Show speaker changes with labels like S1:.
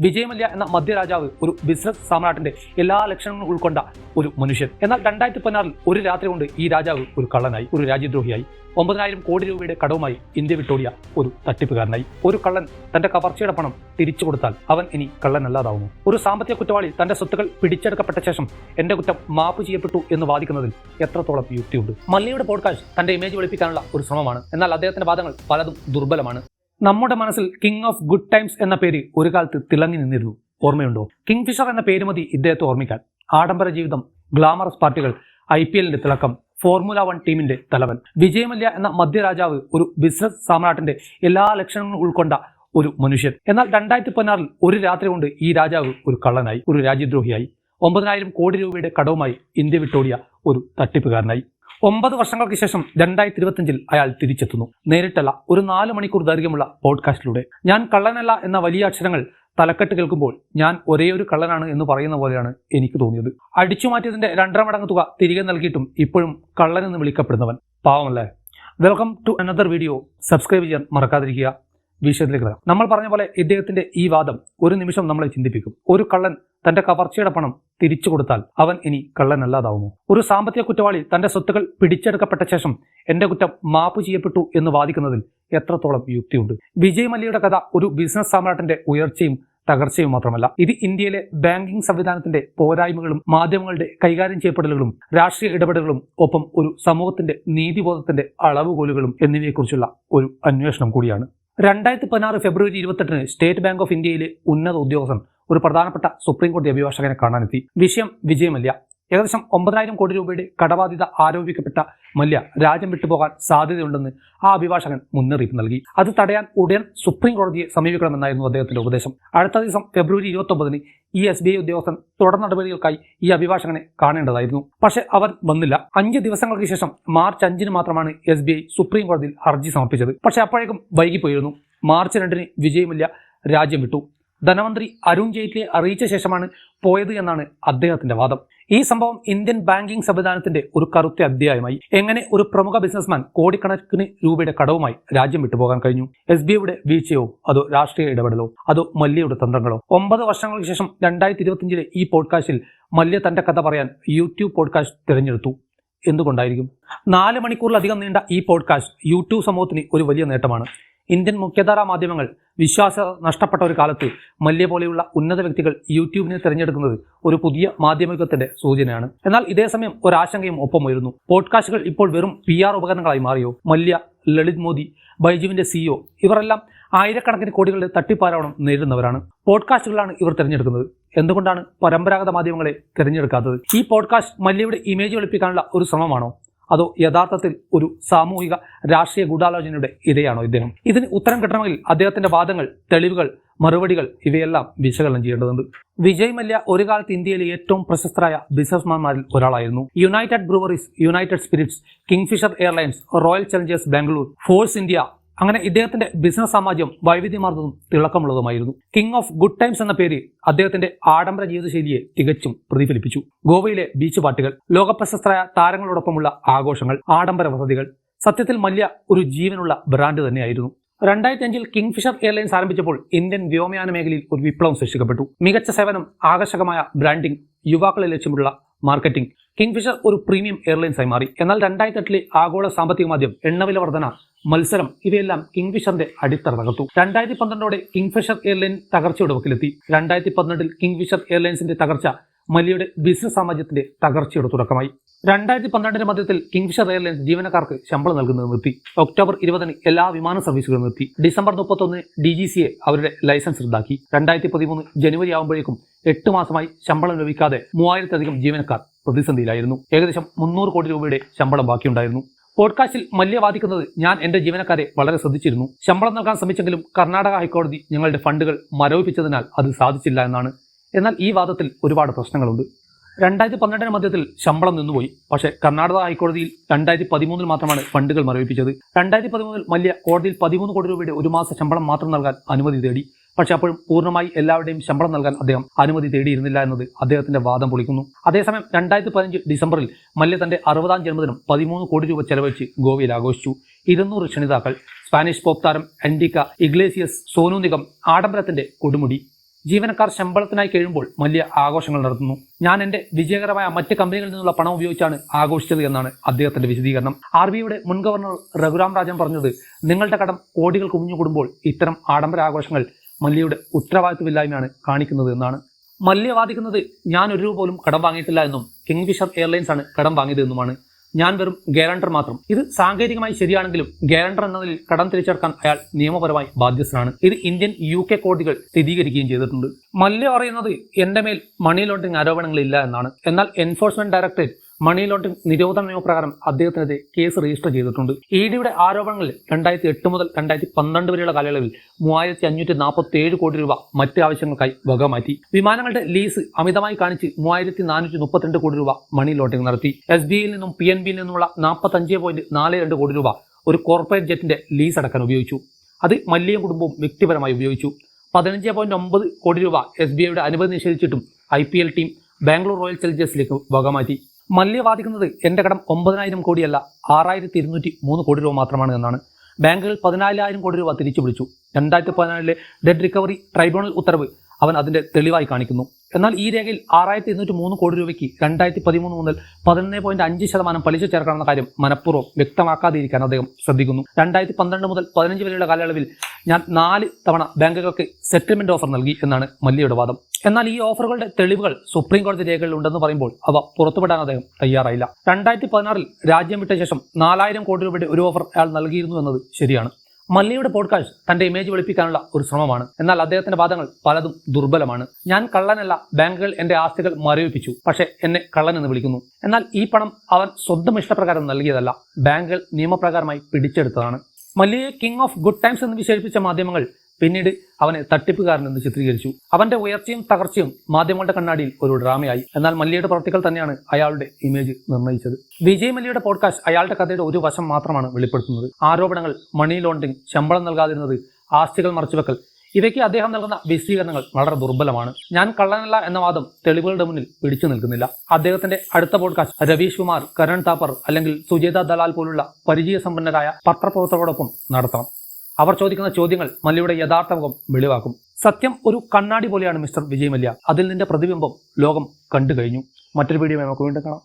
S1: വിജയ് മല്യ എന്ന മധ്യരാജാവ് ഒരു ബിസിനസ് സാമ്രാട്ടിന്റെ എല്ലാ ലക്ഷണങ്ങളും ഉൾക്കൊണ്ട ഒരു മനുഷ്യൻ. എന്നാൽ രണ്ടായിരത്തി പതിനാറിൽ ഒരു രാത്രി കൊണ്ട് ഈ രാജാവ് ഒരു കള്ളനായി ഒരു രാജ്യദ്രോഹിയായി. ഒമ്പതിനായിരം കോടി രൂപയുടെ കടവുമായി ഇന്ത്യ വിട്ടോടിയ ഒരു തട്ടിപ്പുകാരനായി. ഒരു കള്ളൻ തന്റെ കവർച്ചയുടെ പണം തിരിച്ചു കൊടുത്താൽ അവൻ ഇനി കള്ളനല്ലാതാവുന്നു. ഒരു സാമ്പത്തിക കുറ്റവാളി തന്റെ സ്വത്തുക്കൾ പിടിച്ചെടുക്കപ്പെട്ട ശേഷം എന്റെ കുറ്റം മാപ്പ് ചെയ്യപ്പെട്ടു എന്ന് വാദിക്കുന്നതിൽ എത്രത്തോളം യുക്തിയുണ്ട്. മല്ലിയുടെ പോഡ്കാസ്റ്റ് തന്റെ ഇമേജ് വെളുപ്പിക്കാനുള്ള ഒരു ശ്രമമാണ്. എന്നാൽ അദ്ദേഹത്തിന്റെ വാദങ്ങൾ പലതും ദുർബലമാണ്. നമ്മുടെ മനസ്സിൽ കിങ് ഓഫ് ഗുഡ് ടൈംസ് എന്ന പേര് ഒരു കാലത്ത് തിളങ്ങി നിന്നിരുന്നു. ഓർമ്മയുണ്ടോ? കിങ് ഫിഷർ എന്ന പേര് മതി ഇദ്ദേഹത്തെ ഓർമ്മിക്കാൻ. ആഡംബര ജീവിതം ഗ്ലാമറസ് പാർട്ടികൾ ഐ പി എല്ലിന്റെ തിളക്കം ഫോർമുല വൺ ടീമിന്റെ തലവൻ. വിജയമല്യ എന്ന മധ്യരാജാവ് ഒരു ബിസിനസ് സാമ്രാട്ടിന്റെ എല്ലാ ലക്ഷണങ്ങളും ഉൾക്കൊണ്ട ഒരു മനുഷ്യൻ. എന്നാൽ രണ്ടായിരത്തി പതിനാറിൽ ഒരു രാത്രി കൊണ്ട് ഈ രാജാവ് ഒരു കള്ളനായി ഒരു രാജ്യദ്രോഹിയായി. ഒമ്പതിനായിരം കോടി രൂപയുടെ കടവുമായി ഇന്ത്യ വിട്ടോടിയ ഒരു തട്ടിപ്പുകാരനായി. ഒമ്പത് വർഷങ്ങൾക്ക് ശേഷം രണ്ടായിരത്തി ഇരുപത്തിയഞ്ചിൽ അയാൾ തിരിച്ചെത്തുന്നു. നേരിട്ടല്ല ഒരു നാല് മണിക്കൂർ ദൈർഘ്യമുള്ള പോഡ്കാസ്റ്റിലൂടെ. ഞാൻ കള്ളനല്ല എന്ന വലിയ അക്ഷരങ്ങൾ തലക്കെട്ട് കേൾക്കുമ്പോൾ ഞാൻ ഒരേ ഒരു കള്ളനാണ് എന്ന് പറയുന്ന പോലെയാണ് എനിക്ക് തോന്നിയത്. അടിച്ചു മാറ്റിയതിന്റെ രണ്ടര മടങ്ങ് തുക തിരികെ നൽകിയിട്ടും ഇപ്പോഴും കള്ളൻ എന്ന് വിളിക്കപ്പെടുന്നവൻ. പാവമല്ലേ? Welcome to another video subscribe ചെയ്യാൻ മറക്കാതിരിക്കുക. വിഷയത്തിലേക്ക് വരാം. നമ്മൾ പറഞ്ഞ പോലെ ഇദ്ദേഹത്തിന്റെ ഈ വാദം ഒരു നിമിഷം നമ്മളെ ചിന്തിപ്പിക്കും. ഒരു കള്ളൻ തന്റെ കവർച്ചയുടെ പണം തിരിച്ചു കൊടുത്താൽ അവൻ ഇനി കള്ളനല്ലാതാവുമോ? ഒരു സാമ്പത്തിക കുറ്റവാളി തന്റെ സ്വത്തുക്കൾ പിടിച്ചെടുക്കപ്പെട്ട ശേഷം എന്റെ കുറ്റം മാപ്പ് ചെയ്യപ്പെട്ടു എന്ന് വാദിക്കുന്നതിൽ എത്രത്തോളം യുക്തിയുണ്ട്? വിജയ് മല്യയുടെ കഥ ഒരു ബിസിനസ് സാമ്രാട്ടിന്റെ ഉയർച്ചയും തകർച്ചയും മാത്രമല്ല. ഇത് ഇന്ത്യയിലെ ബാങ്കിംഗ് സംവിധാനത്തിന്റെ പോരായ്മകളും മാധ്യമങ്ങളുടെ കൈകാര്യം ചെയ്യപ്പെടലുകളും രാഷ്ട്രീയ ഇടപെടലുകളും ഒപ്പം ഒരു സമൂഹത്തിന്റെ നീതിബോധത്തിന്റെ അളവുകോലുകളും എന്നിവയെക്കുറിച്ചുള്ള ഒരു അന്വേഷണം കൂടിയാണ്. രണ്ടായിരത്തി പതിനാറ് ഫെബ്രുവരി ഇരുപത്തെട്ടിന് സ്റ്റേറ്റ് ബാങ്ക് ഓഫ് ഇന്ത്യയിലെ ഉന്നത ഉദ്യോഗസ്ഥൻ ഒരു പ്രധാനപ്പെട്ട സുപ്രീം കോടതി അഭിഭാഷകനെ കാണാനെത്തി. വിഷയം വിജയ് മല്യ ഏകദേശം ഒമ്പതിനായിരം കോടി രൂപയുടെ കടബാധ്യത ആരോപിക്കപ്പെട്ട മല്യ രാജ്യം വിട്ടുപോകാൻ സാധ്യതയുണ്ടെന്ന് ആ അഭിഭാഷകൻ മുന്നറിയിപ്പ് നൽകി. അത് തടയാൻ ഉടൻ സുപ്രീം കോടതിയെ സമീപിക്കണമെന്നായിരുന്നു അദ്ദേഹത്തിന്റെ ഉപദേശം. അടുത്ത ദിവസം ഫെബ്രുവരി ഇരുപത്തൊമ്പതിന് ഈ എസ് ബി ഐ ഉദ്യോഗസ്ഥൻ തുടർ നടപടികൾക്കായി ഈ അഭിഭാഷകനെ കാണേണ്ടതായിരുന്നു. പക്ഷേ അവർ വന്നില്ല. അഞ്ച് ദിവസങ്ങൾക്ക് ശേഷം മാർച്ച് അഞ്ചിന് മാത്രമാണ് എസ് ബി ഐ സുപ്രീം കോടതിയിൽ ഹർജി സമർപ്പിച്ചത്. പക്ഷേ അപ്പോഴേക്കും വൈകിപ്പോയിരുന്നു. മാർച്ച് രണ്ടിന് വിജയ് മല്യ രാജ്യം വിട്ടു. ധനമന്ത്രി അരുൺ ജെയ്റ്റ്ലിയെ അറിയിച്ച ശേഷമാണ് പോയത് എന്നാണ് അദ്ദേഹത്തിന്റെ വാദം. ഈ സംഭവം ഇന്ത്യൻ ബാങ്കിംഗ് സംവിധാനത്തിന്റെ ഒരു കറുത്ത അധ്യായമായി. എങ്ങനെ ഒരു പ്രമുഖ ബിസിനസ്മാൻ കോടിക്കണക്കിന് രൂപയുടെ കടവുമായി രാജ്യം വിട്ടുപോകാൻ കഴിഞ്ഞു? എസ് ബി ഐയുടെ വീഴ്ചയോ അതോ രാഷ്ട്രീയ ഇടപെടലോ? അതോ മല്യയുടെ തന്ത്രങ്ങളോ? ഒമ്പത് വർഷങ്ങൾക്ക് ശേഷം രണ്ടായിരത്തി ഇരുപത്തിയഞ്ചിലെ ഈ പോഡ്കാസ്റ്റിൽ മല്യ തന്റെ കഥ പറയാൻ യൂട്യൂബ് പോഡ്കാസ്റ്റ് തിരഞ്ഞെടുത്തു. എന്തുകൊണ്ടായിരിക്കും? നാല് മണിക്കൂറിലധികം നീണ്ട ഈ പോഡ്കാസ്റ്റ് യൂട്യൂബ് സമൂഹത്തിന് ഒരു വലിയ നേട്ടമാണ്. ഇന്ത്യൻ മുഖ്യധാരാ മാധ്യമങ്ങൾ വിശ്വാസ നഷ്ടപ്പെട്ട ഒരു കാലത്ത് മല്യ പോലെയുള്ള ഉന്നത വ്യക്തികൾ യൂട്യൂബിനെ തിരഞ്ഞെടുക്കുന്നത് ഒരു പുതിയ മാധ്യമത്തിന്റെ സൂചനയാണ്. എന്നാൽ ഇതേസമയം ഒരാശങ്കയും ഒപ്പമുയരുന്നു. പോഡ്കാസ്റ്റുകൾ ഇപ്പോൾ വെറും പി ആർ ഉപകരണങ്ങളായി മാറിയോ? മല്യ ലളിത് മോദി ബൈജുവിന്റെ സിഇഒ ഇവരെല്ലാം ആയിരക്കണക്കിന് കോടികളുടെ തട്ടിപ്പാരോണം നേരിടുന്നവരാണ്. പോഡ്കാസ്റ്റുകളാണ് ഇവർ തിരഞ്ഞെടുക്കുന്നത്. എന്തുകൊണ്ടാണ് പരമ്പരാഗത മാധ്യമങ്ങളെ തിരഞ്ഞെടുക്കാത്തത്? ഈ പോഡ്കാസ്റ്റ് മല്യയുടെ ഇമേജ് വെളുപ്പിക്കാനുള്ള ഒരു ശ്രമമാണോ? അതോ യഥാർത്ഥത്തിൽ ഒരു സാമൂഹിക രാഷ്ട്രീയ ഗൂഢാലോചനയുടെ ഇരയാണോ ഇദ്ദേഹം? ഇതിന് ഉത്തരം കിട്ടണമെങ്കിൽ അദ്ദേഹത്തിന്റെ വാദങ്ങൾ തെളിവുകൾ മറുപടികൾ ഇവയെല്ലാം വിശകലനം ചെയ്യേണ്ടതുണ്ട്. വിജയ് മല്യ ഒരു കാലത്ത് ഇന്ത്യയിലെ ഏറ്റവും പ്രശസ്തരായ ബിസിനസ്മാൻമാരിൽ ഒരാളായിരുന്നു. United Breweries United Spirits Kingfisher Airlines Royal Challengers Bangalore Force India അങ്ങനെ ഇദ്ദേഹത്തിന്റെ ബിസിനസ് സാമ്രാജ്യം വൈവിധ്യമാർന്നതും തിളക്കമുള്ളതുമായിരുന്നു. കിങ് ഓഫ് ഗുഡ് ടൈംസ് എന്ന പേര് അദ്ദേഹത്തിന്റെ ആഡംബര ജീവിതശൈലിയെ തികച്ചും പ്രതിഫലിപ്പിച്ചു. ഗോവയിലെ ബീച്ച് പാർട്ടികൾ ലോകപ്രശസ്തരായ താരങ്ങളോടൊപ്പമുള്ള ആഘോഷങ്ങൾ ആഡംബര വസതികൾ സത്യത്തിൽ മല്യ ഒരു ജീവനുള്ള ബ്രാൻഡ് തന്നെയായിരുന്നു. രണ്ടായിരത്തി അഞ്ചിൽ കിങ് ഫിഷർ എയർലൈൻസ് ആരംഭിച്ചപ്പോൾ ഇന്ത്യൻ വ്യോമയാന മേഖലയിൽ ഒരു വിപ്ലവം സൃഷ്ടിക്കപ്പെട്ടു. മികച്ച സേവനം ആകർഷകമായ ബ്രാൻഡിംഗ് യുവാക്കളെ ലക്ഷ്യമുള്ള മാർക്കറ്റിംഗ് കിങ് ഫിഷർ ഒരു പ്രീമിയം എയർലൈൻസായി മാറി. എന്നാൽ രണ്ടായിരത്തി എട്ടിലെ ആഗോള സാമ്പത്തിക മാധ്യം എണ്ണവില വർധന മത്സരം ഇവയെല്ലാം കിങ്ഫിഷറിന്റെ അടിത്തറ തകർത്തു രണ്ടായിരത്തി പന്ത്രണ്ടോടെ കിങ്ഫിഷർ എയർലൈൻ തകർച്ചയുടെ വക്കിലെത്തി രണ്ടായിരത്തി പന്ത്രണ്ടിൽ കിങ്ഫിഷർ എയർലൈൻസിന്റെ തകർച്ച മലിയുടെ ബിസിനസ് സാമ്രാജ്യത്തിന്റെ തകർച്ചയുടെ തുടക്കമായി. രണ്ടായിരത്തി പന്ത്രണ്ടിന്റെ മധ്യത്തിൽ കിങ്ഫിഷർ എയർലൈൻസ് ജീവനക്കാർക്ക് ശമ്പളം നൽകുന്നത് നിർത്തി. ഒക്ടോബർ ഇരുപതിന് എല്ലാ വിമാന സർവീസുകളും നിർത്തി. ഡിസംബർ മുപ്പത്തൊന്ന് ഡി ജി സിയെ അവരുടെ ലൈസൻസ് റദ്ദാക്കി. രണ്ടായിരത്തി പതിമൂന്ന് ജനുവരി ആകുമ്പോഴേക്കും എട്ട് മാസമായി ശമ്പളം ലഭിക്കാതെ മൂവായിരത്തിലധികം ജീവനക്കാർ പ്രതിസന്ധിയിലായിരുന്നു. ഏകദേശം മുന്നൂറ് കോടി രൂപയുടെ ശമ്പളം ബാക്കിയുണ്ടായിരുന്നു. പോഡ്കാസ്റ്റിൽ മല്യ വാദിക്കുന്നത് ഞാൻ എന്റെ ജീവനക്കാരെ വളരെ ശ്രദ്ധിച്ചിരുന്നു. ശമ്പളം നൽകാൻ ശ്രമിച്ചെങ്കിലും കർണാടക ഹൈക്കോടതി ഞങ്ങളുടെ ഫണ്ടുകൾ മരവിപ്പിച്ചതിനാൽ അത് സാധിച്ചില്ല എന്നാണ്. എന്നാൽ ഈ വാദത്തിൽ ഒരുപാട് പ്രശ്നങ്ങളുണ്ട്. രണ്ടായിരത്തി പന്ത്രണ്ടിന് മധ്യത്തിൽ ശമ്പളം നിന്നുപോയി. പക്ഷേ കർണാടക ഹൈക്കോടതിയിൽ രണ്ടായിരത്തി പതിമൂന്നിൽ മാത്രമാണ് ഫണ്ടുകൾ മരവിപ്പിച്ചത്. രണ്ടായിരത്തി പതിമൂന്നിൽ മല്യ കോടതിയിൽ പതിമൂന്ന് കോടി രൂപയുടെ ഒരു മാസ ശമ്പളം മാത്രം നൽകാൻ അനുമതി തേടി. പക്ഷേ അപ്പോൾ പൂർണമായി എല്ലാവരുടെയും ശമ്പളം നൽകാൻ അദ്ദേഹം അനുമതി തേടിയിരുന്നില്ല എന്നത് അദ്ദേഹത്തിന്റെ വാദം പൊളിക്കുന്നു. അതേസമയം രണ്ടായിരത്തി പതിനഞ്ച് ഡിസംബറിൽ മല്യ തന്റെ അറുപതാം ജന്മദിനം പതിമൂന്ന് കോടി രൂപ ചെലവഴിച്ച് ഗോവയിൽ ആഘോഷിച്ചു. ഇരുന്നൂറ് ക്ഷണിതാക്കൾ സ്പാനിഷ് പോപ്പ് താരം അൻഡിക്ക ഇഗ്ലേസിയസ് സോനു നിഗം ആഡംബരത്തിന്റെ കൊടുമുടി. ജീവനക്കാർ ശമ്പളത്തിനായി കഴിയുമ്പോൾ വലിയ ആഘോഷങ്ങൾ നടത്തുന്നു. ഞാൻ എന്റെ വിജയകരമായ മറ്റ് കമ്പനികളിൽ നിന്നുള്ള പണം ഉപയോഗിച്ചാണ് ആഘോഷിച്ചത് എന്നാണ് അദ്ദേഹത്തിന്റെ വിശദീകരണം. ആർ ബിയുടെ മുൻ ഗവർണർ രഘുരാം രാജൻ പറഞ്ഞത് നിങ്ങളുടെ കടം കോടികൾ കുമിഞ്ഞുകൂടുമ്പോൾ ഇത്തരം ആഡംബര ആഘോഷങ്ങൾ മല്യയുടെ ഉത്തരവാദിത്വമില്ലായ്മയാണ് കാണിക്കുന്നത് എന്നാണ്. മല്യ വാദിക്കുന്നത് ഞാൻ ഒരു രൂപ പോലും കടം വാങ്ങിയിട്ടില്ല എന്നും കിങ്ഫിഷർ എയർലൈൻസ് ആണ് കടം വാങ്ങിയതെന്നുമാണ് ഞാൻ വെറും ഗ്യാരണ്ടർ മാത്രം. ഇത് സാങ്കേതികമായി ശരിയാണെങ്കിലും ഗ്യാരണ്ടർ എന്നതിൽ കടം തിരിച്ചെടുക്കാൻ അയാൾ നിയമപരമായി ബാധ്യസ്ഥനാണ്. ഇത് ഇന്ത്യൻ യു കെ കോടതികൾ സ്ഥിരീകരിക്കുകയും ചെയ്തിട്ടുണ്ട്. മല്യ പറയുന്നത് എന്റെ മേൽ മണി ലോണ്ടറിംഗ് ആരോപണങ്ങളില്ല എന്നാണ്. എന്നാൽ എൻഫോഴ്സ്മെന്റ് ഡയറക്ടറേറ്റ് മണി ലോണ്ടറിംഗ് നിരോധന നിയമപ്രകാരം അദ്ദേഹത്തിനെതിരെ കേസ് രജിസ്റ്റർ ചെയ്തിട്ടുണ്ട്. ഇ ഡിയുടെ ആരോപണങ്ങളിൽ രണ്ടായിരത്തി എട്ട് മുതൽ രണ്ടായിരത്തി പന്ത്രണ്ട് വരെയുള്ള കാലയളവിൽ മൂവായിരത്തി അഞ്ഞൂറ്റി നാൽപ്പത്തി ഏഴ് കോടി രൂപ മറ്റ് ആവശ്യങ്ങൾക്കായി വക മാറ്റി വിമാനങ്ങളുടെ ലീസ് അമിതമായി കാണിച്ച് മൂവായിരത്തി നാനൂറ്റി മുപ്പത്തിരണ്ട് കോടി രൂപ മണി ലോണ്ടറിംഗ് നടത്തി. എസ് ബി ഐയിൽ നിന്നും പി എൻ ബിയിൽ നിന്നുമുള്ള നാൽപ്പത്തഞ്ച് പോയിന്റ് നാല് രണ്ട് കോടി രൂപ ഒരു കോർപ്പറേറ്റ് ജെറ്റിന്റെ ലീസ് അടക്കാൻ ഉപയോഗിച്ചു. അത് മല്ലിയും കുടുംബവും വ്യക്തിപരമായി ഉപയോഗിച്ചു. പതിനഞ്ച് പോയിന്റ് ഒമ്പത് കോടി രൂപ എസ് ബി ഐയുടെ അനുമതി നിഷേധിച്ചിട്ടും I P L team Bangalore Royal ചലഞ്ചേഴ്സിലേക്ക് വകമാറ്റി. മല്യ വാദിക്കുന്നത് എന്റെ കടം ഒമ്പതിനായിരം കോടിയല്ല ആറായിരത്തി ഇരുന്നൂറ്റി മൂന്ന് കോടി രൂപ മാത്രമാണ് എന്നാണ്. ബാങ്കുകൾ പതിനാലായിരം കോടി രൂപ തിരിച്ചു പിടിച്ചു രണ്ടായിരത്തി പതിനാലിലെ ഡെഡ് റിക്കവറി ട്രൈബ്യൂണൽ ഉത്തരവ് അവൻ അതിന്റെ തെളിവായി കാണിക്കുന്നു. എന്നാൽ ഈ രേഖയിൽ ആറായിരത്തി ഇരുന്നൂറ്റി മൂന്ന് കോടി രൂപയ്ക്ക് രണ്ടായിരത്തി പതിമൂന്ന് മുതൽ പതിനൊന്ന് പോയിന്റ് അഞ്ച് ശതമാനം പലിശ ചേർക്കണമെന്ന കാര്യം മനഃപൂർവം വ്യക്തമാക്കാതിരിക്കാൻ അദ്ദേഹം ശ്രദ്ധിക്കുന്നു. രണ്ടായിരത്തി പന്ത്രണ്ട് മുതൽ പതിനഞ്ച് വരെയുള്ള കാലയളവിൽ ഞാൻ നാല് തവണ ബാങ്കുകൾക്ക് സെറ്റിൽമെന്റ് ഓഫർ നൽകി എന്നാണ് മല്യയുടെ വാദം. എന്നാൽ ഈ ഓഫറുകളുടെ തെളിവുകൾ സുപ്രീം കോടതി രേഖകളിൽ ഉണ്ടെന്ന് പറയുമ്പോൾ അവ പുറത്തുവിടാൻ അദ്ദേഹം തയ്യാറായില്ല. രണ്ടായിരത്തി പതിനാറിൽ രാജ്യം വിട്ട ശേഷം നാലായിരം കോടി രൂപയുടെ ഒരു ഓഫർ അയാൾ നൽകിയിരുന്നു എന്നത് ശരിയാണ്. മല്ലിയുടെ പോഡ്കാസ്റ്റ് തന്റെ ഇമേജ് വെളുപ്പിക്കാനുള്ള ഒരു ശ്രമമാണ്. എന്നാൽ അദ്ദേഹത്തിന്റെ വാദങ്ങൾ പലതും ദുർബലമാണ്. ഞാൻ കള്ളനല്ല ബാങ്കുകൾ എന്റെ ആസ്തികൾ മരവിപ്പിച്ചു. പക്ഷേ എന്നെ കള്ളൻ എന്ന് വിളിക്കുന്നു. എന്നാൽ ഈ പണം അവൻ സ്വന്തം ഇഷ്ടപ്രകാരം നൽകിയതല്ല. ബാങ്കുകൾ നിയമപ്രകാരമായി പിടിച്ചെടുത്തതാണ്. മല്ലിയെ കിങ് ഓഫ് ഗുഡ് ടൈംസ് എന്ന് വിശേഷിപ്പിച്ച മാധ്യമങ്ങൾ പിന്നീട് അവനെ തട്ടിപ്പുകാരനെന്ന് ചിത്രീകരിച്ചു. അവന്റെ ഉയർച്ചയും തകർച്ചയും മാധ്യമങ്ങളുടെ കണ്ണാടിയിൽ ഒരു ഡ്രാമയായി. എന്നാൽ മല്ലിയുടെ പ്രവർത്തികൾ തന്നെയാണ് അയാളുടെ ഇമേജ് നിർണയിച്ചത് വിജയ് മല്ലിയുടെ പോഡ്കാസ്റ്റ് അയാളുടെ കഥയുടെ ഒരു വശം മാത്രമാണ് വെളിപ്പെടുത്തുന്നത്. ആരോപണങ്ങൾ മണി ലോണ്ടറിംഗ് ശമ്പളം നൽകാതിരുന്നത് ആസ്തികൾ മറച്ചുവെക്കൽ ഇവയ്ക്ക് അദ്ദേഹം നൽകുന്ന വിശദീകരണങ്ങൾ വളരെ ദുർബലമാണ്. ഞാൻ കള്ളനല്ല എന്ന വാദം തെളിവുകളുടെ മുന്നിൽ പിടിച്ചു നിൽക്കുന്നില്ല. അദ്ദേഹത്തിന്റെ അടുത്ത പോഡ്കാസ്റ്റ് രവീഷ് കുമാർ കരൺ താപ്പർ അല്ലെങ്കിൽ സുജേത ദലാൽ പോലുള്ള പരിചയ സമ്പന്നരായ പത്രപ്രവർത്തകരോടൊപ്പം നടത്തണം. അവർ ചോദിക്കുന്ന ചോദ്യങ്ങൾ മല്യയുടെ യഥാർത്ഥ മുഖം വെളിവാക്കും. സത്യം ഒരു കണ്ണാടി പോലെയാണ് മിസ്റ്റർ വിജയ് മല്യ അതിൽ നിന്റെ പ്രതിബിംബം ലോകം കണ്ടു കഴിഞ്ഞു. മറ്റൊരു വീഡിയോ നമുക്ക് വീണ്ടും കാണാം.